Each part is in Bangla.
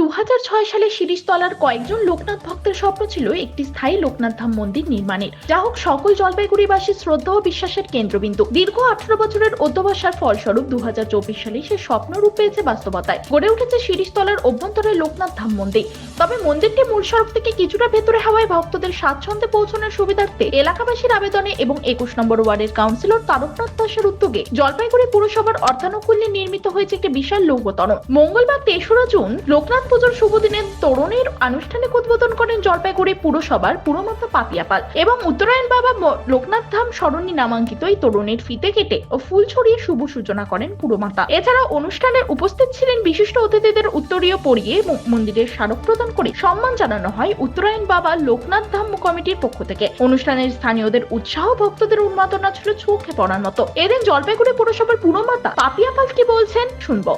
দু হাজার ছয় সালে শিরিষতলার কয়েকজন লোকনাথ ভক্তের স্বপ্ন ছিল একটি স্থায়ী লোকনাথ ধাম মন্দির নির্মাণের। যা হোক, সকল জলপাইগুড়িবাসীর শ্রদ্ধা ও বিশ্বাসের কেন্দ্রবিন্দু। দীর্ঘ আঠারো বছরের অধ্যবসার ফলস্বরূপ দু হাজার চব্বিশ সালে সে স্বপ্ন রূপ পেয়েছে বাস্তবতায়। গড়ে উঠেছে শিরিষতলার অভ্যন্তরে লোকনাথ ধাম মন্দির। তবে মন্দিরটি মূল সড়ক থেকে কিছুটা ভেতরে হওয়ায় ভক্তদের স্বাচ্ছন্দ্যে পৌঁছানোর সুবিধার্থে এলাকাবাসীর আবেদনে এবং একুশ নম্বর ওয়ার্ডের কাউন্সিলর তারকনাথ দাসের উদ্যোগে জলপাইগুড়ি পুরসভার অর্থানুকূল্যে নির্মিত হয়েছে একটি বিশাল লৌহতন মঙ্গলবার তেসরা জুন লোকনাথ পুজোর শুভ দিনে তরুণের আনুষ্ঠানিক উদ্বোধন করেন জলপাইগুড়ি পুরসভার পুরমাতা পাপিয়াপাল এবং উত্তরায়ণ বাবা লোকনাথ ধাম সরণি নামাঙ্কিত এই তরুণের ফিতে কেটে ও ফুল ছড়িয়ে শুভ সূচনা করেন পুরমাতা। এছাড়া অনুষ্ঠানে উপস্থিত ছিলেন বিশিষ্ট অতিথিদের উত্তরীয় পরিয়ে মন্দিরের স্মারক প্রদান করে সম্মান জানানো হয় উত্তরায়ণ বাবা লোকনাথ ধাম কমিটির পক্ষ থেকে। অনুষ্ঠানের স্থানীয়দের উৎসাহ, ভক্তদের উন্মাদনা ছিল চোখে পড়ার মতো। এদিন জলপাইগুড়ি পুরসভার পুরমাতা পাপিয়াপাল কি বলছেন, শুনব।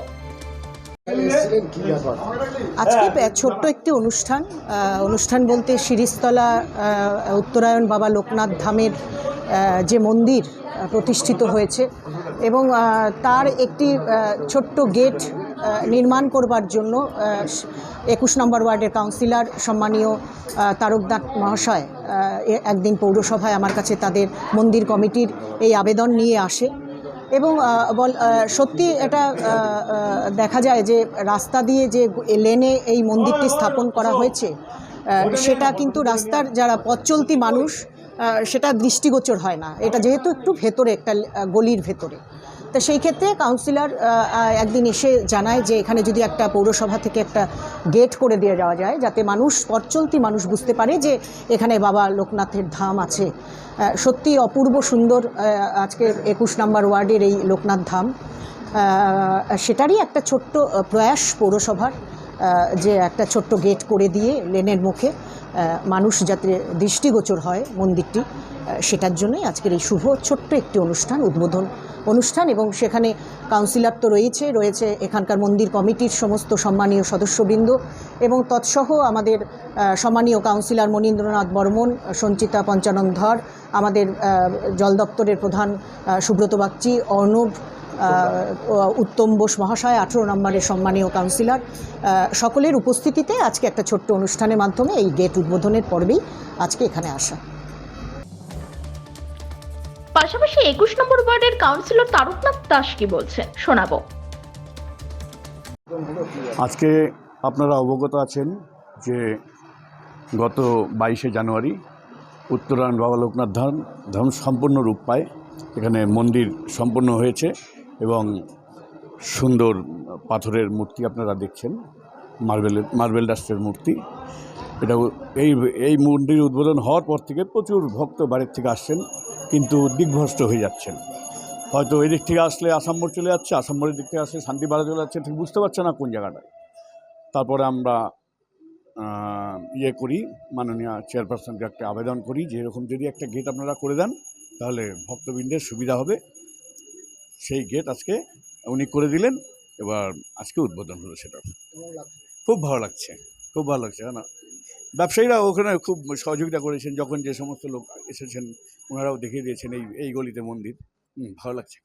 আজকে ছোট্ট একটি অনুষ্ঠান অনুষ্ঠান বলতে শিরিস্তলা উত্তরায়ণ বাবা লোকনাথ ধামের যে মন্দির প্রতিষ্ঠিত হয়েছে এবং তার একটি ছোট্ট গেট নির্মাণ করবার জন্য একুশ নম্বর ওয়ার্ডের কাউন্সিলর, সম্মানীয় তারকনাথ মহাশয় একদিন পৌরসভায় আমার কাছে তাদের মন্দির কমিটির এই আবেদন নিয়ে আসে। এবং বল সত্যি এটা দেখা যায় যে রাস্তা দিয়ে যে লেনে এই মন্দিরটি স্থাপন করা হয়েছে সেটা কিন্তু রাস্তার যারা পথ চলতি মানুষ সেটা দৃষ্টিগোচর হয় না। এটা যেহেতু একটু ভেতরে, একটা গলির ভেতরে। তা সেই ক্ষেত্রে কাউন্সিলর একদিন এসে জানায় যে এখানে যদি একটা পৌরসভা থেকে একটা গেট করে দিয়ে যাওয়া যায়, যাতে মানুষ পথ চলতি মানুষ বুঝতে পারে যে এখানে বাবা লোকনাথের ধাম আছে। সত্যি অপূর্ব সুন্দর আজকে একুশ নম্বর ওয়ার্ডের এই লোকনাথ ধাম। সেটারই একটা ছোট্ট প্রয়াস পৌরসভার যে একটা ছোট্ট গেট করে দিয়ে লেনের মুখে। মানুষ যাতে দৃষ্টিগোচর হয় মন্দিরটি সেটার জন্যই আজকের এই শুভ ছোট্ট একটি অনুষ্ঠান, উদ্বোধন অনুষ্ঠান এবং সেখানে কাউন্সিলর তো রয়েছে রয়েছে এখানকার মন্দির কমিটির সমস্ত সম্মানীয় সদস্যবৃন্দ এবং তৎসহ আমাদের সম্মানীয় কাউন্সিলর মনীন্দ্রনাথ বর্মন, সঞ্চিতা পঞ্চানন ধর, আমাদের জল দপ্তরের প্রধান সুব্রত বাগচি, অর্ণব উত্তম বোস মহাশয় আঠেরো নম্বরের সম্মানীয় কাউন্সিলর সকলের উপস্থিতিতে আজকে একটা ছোট্ট অনুষ্ঠানের মাধ্যমে এই গেট উদ্বোধনের পর্বেই আজকে এখানে আসা। পাশাপাশি একুশ নম্বর ওয়ার্ডের কাউন্সিলর তারকনাথ দাস কি বলছেন? শোনাবো। আজকে আপনারা অবগত আছেন যে গত বাইশে জানুয়ারি উত্তরায়ণ বাবা লোকনাথ ধাম ধাম সম্পূর্ণ রূপ পায়। এখানে মন্দির সম্পন্ন হয়েছে। এবং সুন্দর পাথরের মূর্তি আপনারা দেখছেন মার্বেলের মার্বেল ডাস্টের মূর্তি। এটা এই এই মন্দির উদ্বোধন হওয়ার পর থেকে প্রচুর ভক্ত বাড়ির থেকে আসছেন, কিন্তু দিগ্ভ্রষ্ট হয়ে যাচ্ছেন। হয়তো এই দিক থেকে আসলে আসাম মোড় চলে যাচ্ছে, আসাম মোড়ের দিক থেকে আসলে শান্তিপাড়া চলে যাচ্ছে, ঠিক বুঝতে পারছে না কোন জায়গাটায়। তারপরে আমরা ইয়ে করি, মাননীয় চেয়ারপারসনকে একটা আবেদন করি যে এরকম যদি একটা গেট আপনারা করে দেন, তাহলে ভক্তবৃন্দের সুবিধা হবে। সেই গেট আজকে উনি করে দিলেন। এবার আজকে উদ্বোধন হলো সেটা। খুব ভালো লাগছে, খুব ভালো লাগছে। কেন ব্যবসায়ীরা ওখানে খুব সহযোগিতা করেছেন, যখন যে সমস্ত লোক এসেছেন, ওনারাও দেখিয়ে দিয়েছেন এই এই গলিতে মন্দির। ভালো লাগছে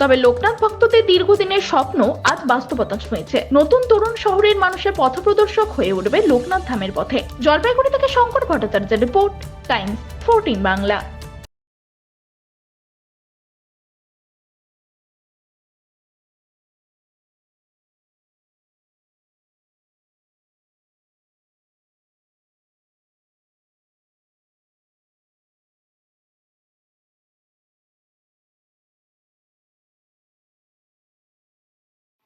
তবে লোকনাথ ভক্তদের দীর্ঘদিনের স্বপ্ন আজ বাস্তবতা ছুঁয়েছে। নতুন তরুণ শহরের মানুষের পথপ্রদর্শক হয়ে উঠবে লোকনাথ ধামের পথে। জলপাইগুড়ি থেকে শঙ্কর ভট্টাচার্যের রিপোর্ট, টাইমস, ফোরটিন বাংলা।